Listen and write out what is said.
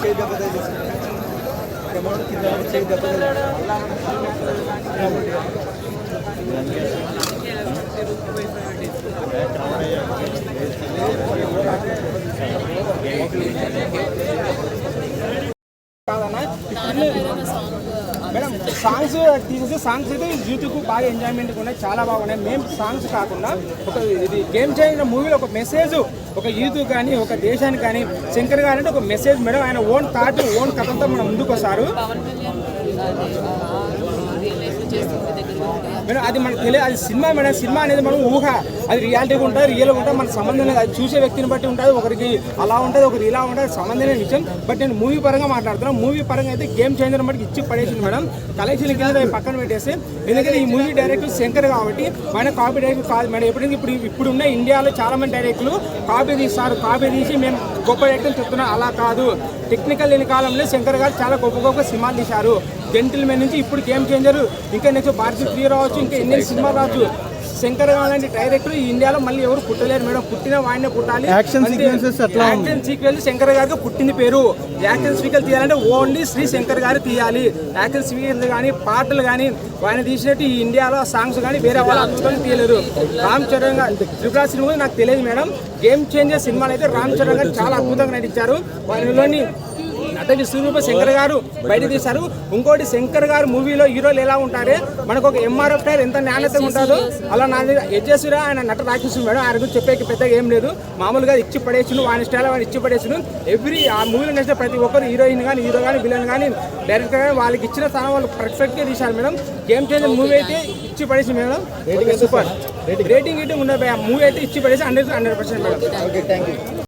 చేయి దెబ్బ తగిలింది ప్రమాణం కింద వరకు చేయి దెబ్బ కాదన్నా మేడం సాంగ్స్ తీసేసి సాంగ్స్ అయితే యూత్కు బాగా ఎంజాయ్మెంట్ ఉన్నాయి చాలా బాగున్నాయి. మేము సాంగ్స్ కాకుండా ఒక ఇది గేమ్ చేంజ్ మూవీలో ఒక మెసేజ్ ఒక యూత్ కానీ ఒక దేశానికి కానీ శంకర్ గారు అంటే ఒక మెసేజ్ మేడం. ఆయన ఓన్ థాట్ ఓన్ కథంతో మనం ముందుకు వస్తారు మేడం అది మనకు తెలియదు. అది సినిమా మేడం సినిమా అనేది మనం ఊహ. అది రియాలిటీగా ఉంటుంది రియల్గా ఉంటుంది. మన సంబంధం లేదు. అది చూసే వ్యక్తిని బట్టి ఉంటుంది. ఒకరికి అలా ఉంటుంది ఒకరికి ఇలా ఉంటుంది. సంబంధం విషయం. బట్ నేను మూవీ పరంగా మాట్లాడుతున్నాను మూవీ పరంగా అయితే గేమ్ చేంజర్ బట్టి ఇచ్చి పడేసింది మేడం. కలెక్షన్ కింద పక్కన పెట్టేసి ఎందుకంటే ఈ మూవీ డైరెక్టర్ శంకర్ కాబట్టి మన కాపీ డైరెక్టర్ కాదు మేడం. ఎప్పుడైతే ఇప్పుడు ఇప్పుడున్న ఇండియాలో చాలా మంది డైరెక్టర్లు కాపీ తీస్తారు. కాపీ తీసి మేము గొప్ప వ్యక్తులు చెప్తున్నారు అలా కాదు. టెక్నికల్ లేని కాలంలో శంకర్ గారు చాలా గొప్ప గొప్ప సినిమాలు తీశారు. జెంటిల్ మెన్ నుంచి ఇప్పుడు గేమ్ చేంజర్? ఇంకా నెక్స్ట్ భారతీ ప్రియ రావచ్చు ఇంకా ఎన్ని సినిమా రావచ్చు. శంకర్ గారు లాంటి డైరెక్టర్ ఈ ఇండియాలో మళ్ళీ ఎవరు పుట్టలేరు మేడం. పుట్టిన వాడినే పుట్టాలి. ఎట్లా ఉంది? యాక్షన్ సీక్వెన్స్ శంకర్ గారికి పుట్టింది పేరు. యాక్షన్ సీక్వెన్స్ తీయాలంటే ఓన్లీ శ్రీ శంకర్ గారు తీయాలి. యాక్షన్ సీక్వెన్స్ కానీ పాటలు కానీ ఆయన తీసినట్టు ఈ ఇండియాలో సాంగ్స్ కానీ వేరే వాళ్ళు అద్భుతంగా తీయలేరు. రామ్ చరణ్ గారు త్రిపుర సినిమా నాకు తెలియదు మేడం. గేమ్ చేంజర్ సినిమాలు అయితే రామ్ చరణ్ గారు చాలా అద్భుతంగా నటించారు. వారిలోని నట విశ్వరూప శంకర్ గారు బయట తీశారు. ఇంకోటి శంకర్ గారు మూవీలో హీరోలు ఎలా ఉంటారే? మనకు ఒక ఎంఆర్ఎఫ్ టైర్ ఎంత నాణ్యత ఉంటుందో అలా నా యజస్సురా ఆయన నట రాక్షసు మేడం ఆయన గురించి చెప్పేకి పెద్దగా ఏం లేదు. మామూలుగా ఇచ్చి పడేసును ఆయన స్టైల్ ఆయన ఇచ్చి పడేసును. ఎవ్రీ ఆ మూవీలో నచ్చిన ప్రతి ఒక్కరు హీరోయిన్ కానీ హీరో కానీ విలన్ కానీ డైరెక్టర్ కానీ వాళ్ళకి ఇచ్చిన స్థానం వాళ్ళు పర్ఫెక్ట్గా తీశారు మేడం. గేమ్ చేంజర్ మూవీ అయితే ఇచ్చి పడేసి madam. Rating super rating rating ఉండే మూవీ అయితే ఇచ్చి పడేసి hundred hundred percent madam. Okay thank you